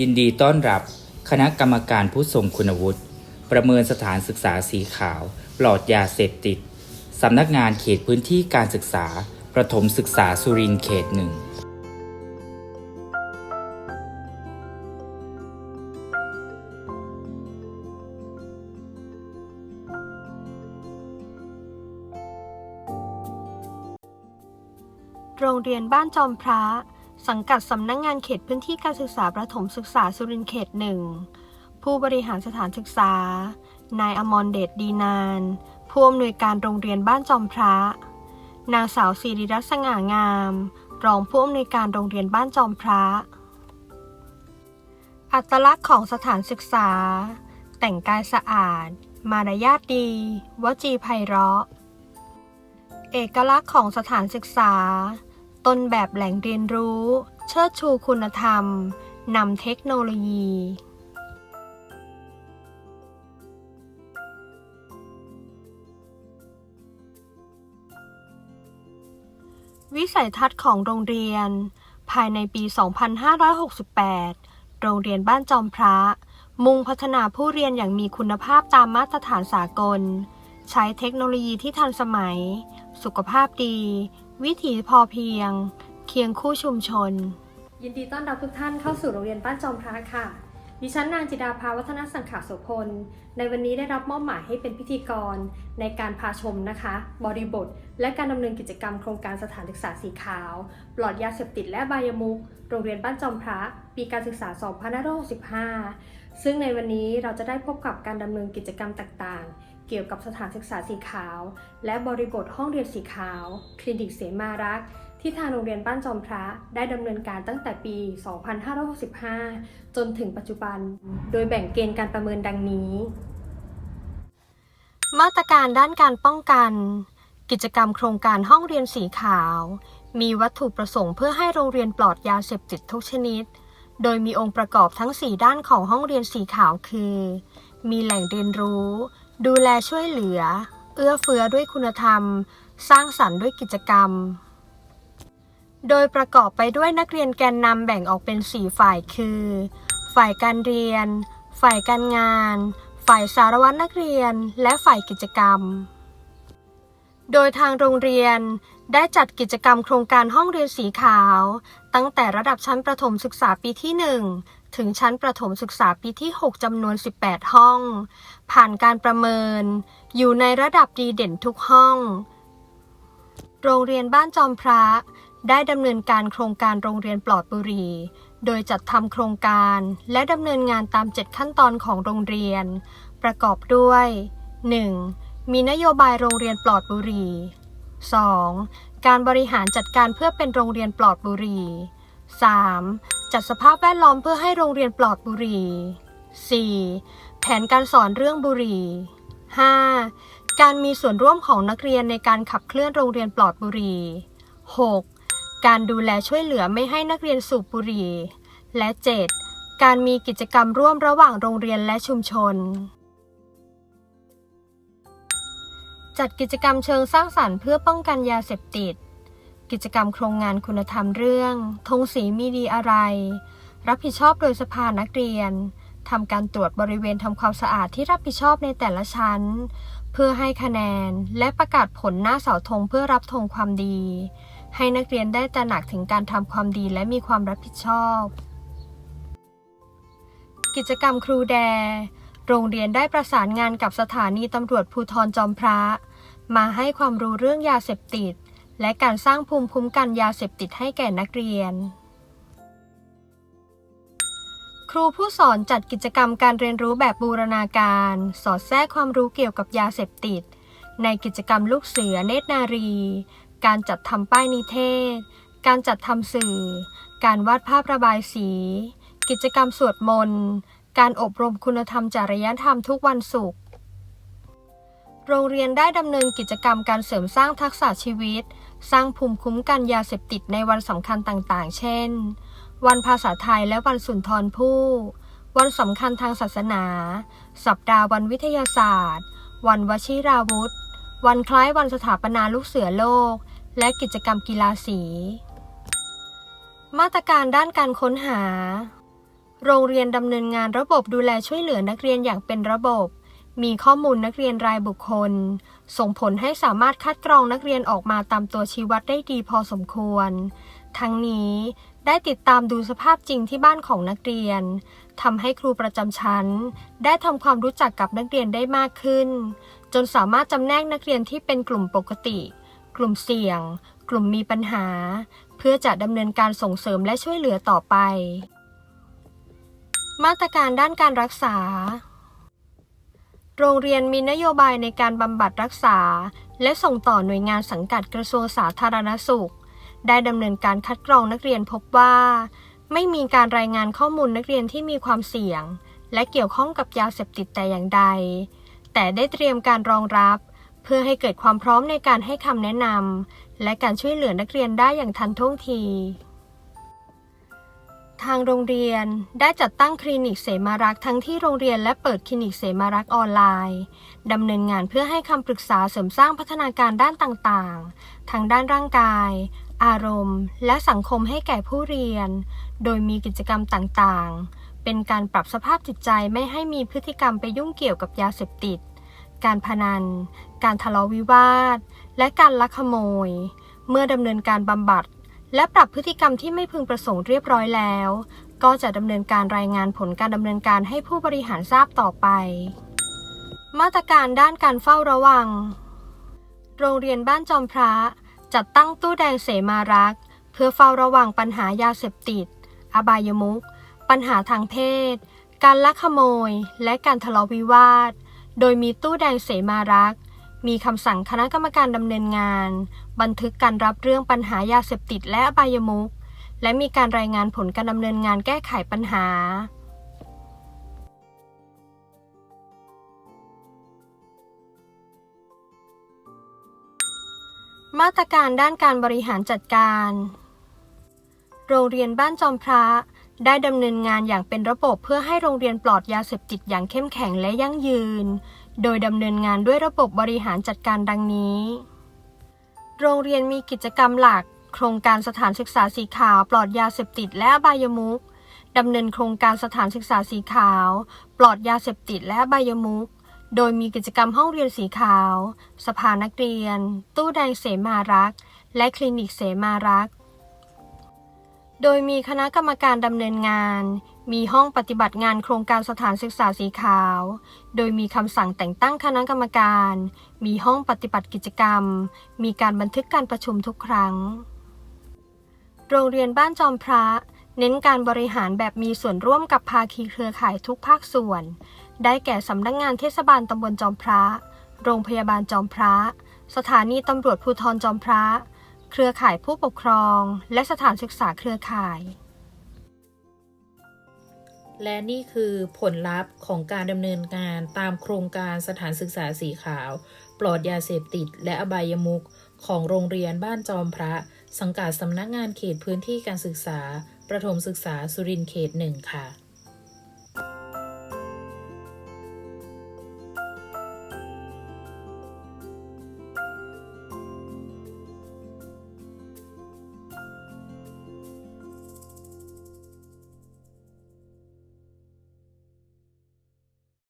ยินดีต้อนรับคณะกรรมการผู้ทรงคุณวุฒิ ประเมินสถานศึกษาสีขาวปลอดยาเสพติด สำนักงานเขตพื้นที่การศึกษา ประถมศึกษาสุรินทร์เขตหนึ่งโรงเรียนบ้านจอมพระ สังกัดสำนักงงานเขตพื้นที่การศึกษาประถมศึกษาสุรินทร์เขตหนึ่งผู้บริหารสถานศึกษา นายอมรเดชดีนาน ผู้อำนวยการโรงเรียนบ้านจอมพระ นางสาวศิริรัตน์สง่างาม รองผู้อำนวยการโรงเรียนบ้านจอมพระ อัตลักษณ์ของสถานศึกษา แต่งกายสะอาด มารยาทดี วจีไพเราะ เอกลักษณ์ของสถานศึกษา ต้นแบบแหล่งเรียนรู้ เชิดชูคุณธรรม นำเทคโนโลยี วิสัยทัศน์ของโรงเรียน ภายในปี 2568 โรงเรียนบ้านจอมพระ มุ่งพัฒนาผู้เรียนอย่างมีคุณภาพตามมาตรฐานสากล ใช้เทคโนโลยีที่ทันสมัย สุขภาพดี วิถีพอเพียง เคียงคู่ชุมชน ยินดีต้อนรับทุกท่านเข้าสู่โรงเรียนบ้านจอมพระค่ะ ดิฉันนางจิดาภาวัฒนสังขาโสพล ในวันนี้ได้รับมอบหมายให้เป็นพิธีกร ในการพาชมนะคะ บริบท และการดำเนินกิจกรรมโครงการสถานศึกษาสีขาว ปลอดยาเสพติดและบายมุก โรงเรียนบ้านจอมพระ ปีการศึกษา 2565ซึ่งในวันนี้เราจะได้พบกับการดำเนินกิจกรรมต่างๆ เกี่ยวกับสถานศึกษาสีขาว และบริบทห้องเรียนสีขาว คลินิกเสมารักษ์ที่ทางโรงเรียนบ้านจอมพระได้ดำเนินการตั้งแต่ปี 2565 จนถึงปัจจุบัน โดยแบ่งเกณฑ์การประเมินดังนี้ มาตรการด้านการป้องกัน กิจกรรมโครงการห้องเรียนสีขาว มีวัตถุประสงค์เพื่อให้โรงเรียนปลอดยาเสพติดทุกชนิด โดยมีองค์ประกอบทั้ง 4 ด้านของห้องเรียนสีขาวคือ มีแหล่งเรียนรู้ ดูแลช่วยเหลือ เอื้อเฟื้อด้วยคุณธรรม สร้างสรรค์ด้วยกิจกรรม โดยประกอบไปด้วยนักเรียนแกนนำแบ่งออกเป็น 4 ฝ่ายคือ ฝ่ายการเรียน ฝ่ายการงาน ฝ่ายสารวัตรนักเรียน และฝ่ายกิจกรรม โดยทางโรงเรียนได้จัดกิจกรรมโครงการห้องเรียนสีขาว ตั้งแต่ระดับชั้นประถมศึกษาปีที่ 1ถึงชั้นประถมศึกษาปีที่ 6 จำนวน 18 ห้อง ผ่านการประเมิน อยู่ในระดับดีเด่นทุกห้อง โรงเรียนบ้านจอมพระ ได้ดำเนินการโครงการโรงเรียนปลอดบุหรี่ โดยจัดทำโครงการและดำเนินงานตาม 7 ขั้นตอนของโรงเรียน ประกอบด้วย 1. มีนโยบายโรงเรียนปลอดบุหรี่ 2. การบริหารจัดการเพื่อเป็นโรงเรียนปลอดบุหรี่ 3. จัดสภาพแวดล้อมเพื่อให้โรงเรียนปลอดบุหรี่ 4. แผนการสอนเรื่องบุหรี่ 5. การมีส่วนร่วมของนักเรียนในการขับเคลื่อนโรงเรียนปลอดบุหรี่ 6. การดูแลช่วยเหลือไม่ให้นักเรียนสูบบุหรี่ และ 7. การมีกิจกรรมร่วมระหว่างโรงเรียนและชุมชน จัดกิจกรรมเชิงสร้างสรรค์เพื่อป้องกันยาเสพติด กิจกรรมโครงงานคุณธรรมเรื่องธงสีมีดีอะไร รับผิดชอบโดยสภานักเรียนทำการตรวจบริเวณทำความสะอาดที่รับผิดชอบในแต่ละชั้น เพื่อให้คะแนน และประกาศผลหน้าเสาธงเพื่อรับธงความดี ให้นักเรียนได้ตระหนักถึงการทำความดีและมีความรับผิดชอบ กิจกรรมครูแด โรงเรียนได้ประสานงานกับสถานีตำรวจภูธรจอมพระ มาให้ความรู้เรื่องยาเสพติด และการสร้างภูมิคุ้มกันยาเสพติดให้แก่นักเรียน ครูผู้สอนจัดกิจกรรมการเรียนรู้แบบบูรณาการ สอดแทรกความรู้เกี่ยวกับยาเสพติด ในกิจกรรมลูกเสือเนตรนารี การจัดทำป้ายนิเทศ การจัดทำสื่อ การวาดภาพระบายสี กิจกรรมสวดมนต์ การอบรมคุณธรรมจริยธรรมทุกวันศุกร์ โรงเรียนได้ดำเนินกิจกรรมการเสริมสร้างทักษะชีวิต สร้างภูมิคุ้มกันยาเสพติดในวันสำคัญต่างๆ เช่น วันภาษาไทยและวันสุนทรภู่ วันสำคัญทางศาสนา สัปดาห์วันวิทยาศาสตร์ วันวชิราวุธ วันคล้ายวันสถาปนาลูกเสือโลก และกิจกรรมกีฬาสี มาตรการด้านการค้นหา โรงเรียนดำเนินงานระบบดูแลช่วยเหลือนักเรียนอย่างเป็นระบบ มีข้อมูลนักเรียนรายบุคคล ส่งผลให้สามารถคัดกรองนักเรียนออกมาตามตัวชี้วัดได้ดีพอสมควร ทั้งนี้ได้ติดตามดูสภาพจริงที่บ้านของนักเรียนทำให้ครูประจำชั้น ได้ทำความรู้จักกับนักเรียนได้มากขึ้น จนสามารถจำแนกนักเรียนที่เป็นกลุ่มปกติ กลุ่มเสี่ยง กลุ่มมีปัญหา เพื่อจะดำเนินการส่งเสริมและช่วยเหลือต่อไป มาตรการด้านการรักษา โรงเรียนมีนโยบายในการบำบัดรักษา และส่งต่อหน่วยงานสังกัดกระทรวงสาธารณสุข ได้ดำเนินการคัดกรองนักเรียนพบว่า ไม่มีการรายงานข้อมูลนักเรียนที่มีความเสี่ยง และเกี่ยวข้องกับยาเสพติดแต่อย่างใด แต่ได้เตรียมการรองรับ เพื่อให้เกิดความพร้อมในการให้คำแนะนำและการช่วยเหลือนักเรียนได้อย่างทันท่วงที ทางโรงเรียนได้จัดตั้งคลินิกเสมารักษ์ทั้งที่โรงเรียนและเปิดคลินิกเสมารักษ์ออนไลน์ดำเนินงานเพื่อให้คำปรึกษาเสริมสร้างพัฒนาการด้านต่างๆทั้งด้านร่างกาย อารมณ์ และสังคมให้แก่ผู้เรียน โดยมีกิจกรรมต่างๆ เป็นการปรับสภาพจิตใจไม่ให้มีพฤติกรรมไปยุ่งเกี่ยวกับยาเสพติด การพนัน การทะเลาะวิวาท และการลักขโมย เมื่อดำเนินการบำบัด และปรับพฤติกรรมที่ไม่พึงประสงค์เรียบร้อยแล้ว ก็จะดำเนินการรายงานผลการดำเนินการให้ผู้บริหารทราบต่อไป มาตรการด้านการเฝ้าระวัง โรงเรียนบ้านจอมพระ จัดตั้งตู้แดงเสมารัก เพื่อเฝ้าระวังปัญหายาเสพติด อบายมุขปัญหาทางเพศ การลักขโมย และการทะเลาะวิวาท โดยมีตู้แดงเสมารักษ์ มีคำสั่งคณะกรรมการดำเนินงาน บันทึกการรับเรื่องปัญหายาเสพติดและอบายมุขและมีการรายงานผลการดำเนินงานแก้ไขปัญหา มาตรการด้านการบริหารจัดการ โรงเรียนบ้านจอมพระ ได้ดำเนินงานอย่างเป็นระบบเพื่อให้โรงเรียนปลอดยาเสพติดอย่างเข้มแข็งและยั่งยืน โดยดำเนินงานด้วยระบบบริหารจัดการดังนี้ โรงเรียนมีกิจกรรมหลัก โครงการสถานศึกษาสีขาวปลอดยาเสพติดและอบายมุขดำเนินโครงการสถานศึกษาสีขาว ปลอดยาเสพติดและอบายมุขโดยมีกิจกรรมห้องเรียนสีขาว สภานักเรียน ตู้แดงเสมารัก และคลินิกเสมารัก โดยมีคณะกรรมการดำเนินงาน มีห้องปฏิบัติงานโครงการสถานศึกษาสีขาว โดยมีคำสั่งแต่งตั้งคณะกรรมการ มีห้องปฏิบัติกิจกรรม มีการบันทึกการประชุมทุกครั้ง โรงเรียนบ้านจอมพระ เน้นการบริหารแบบมีส่วนร่วมกับภาคีเครือข่ายทุกภาคส่วน ได้แก่สำนักงงานเทศบาลตำบลจอมพระ โรงพยาบาลจอมพระ สถานีตำรวจภูธรจอมพระ เครือข่ายผู้ปกครอง และสถานศึกษาเครือข่าย และนี่คือผลลัพธ์ของการดำเนินงานตามโครงการสถานศึกษาสีขาว ปลอดยาเสพติด และอบายมุขของโรงเรียนบ้านจอมพระ สังกัดสำนักงานเขตพื้นที่การศึกษา ประถมศึกษาสุรินทร์เขตหนึ่งค่ะ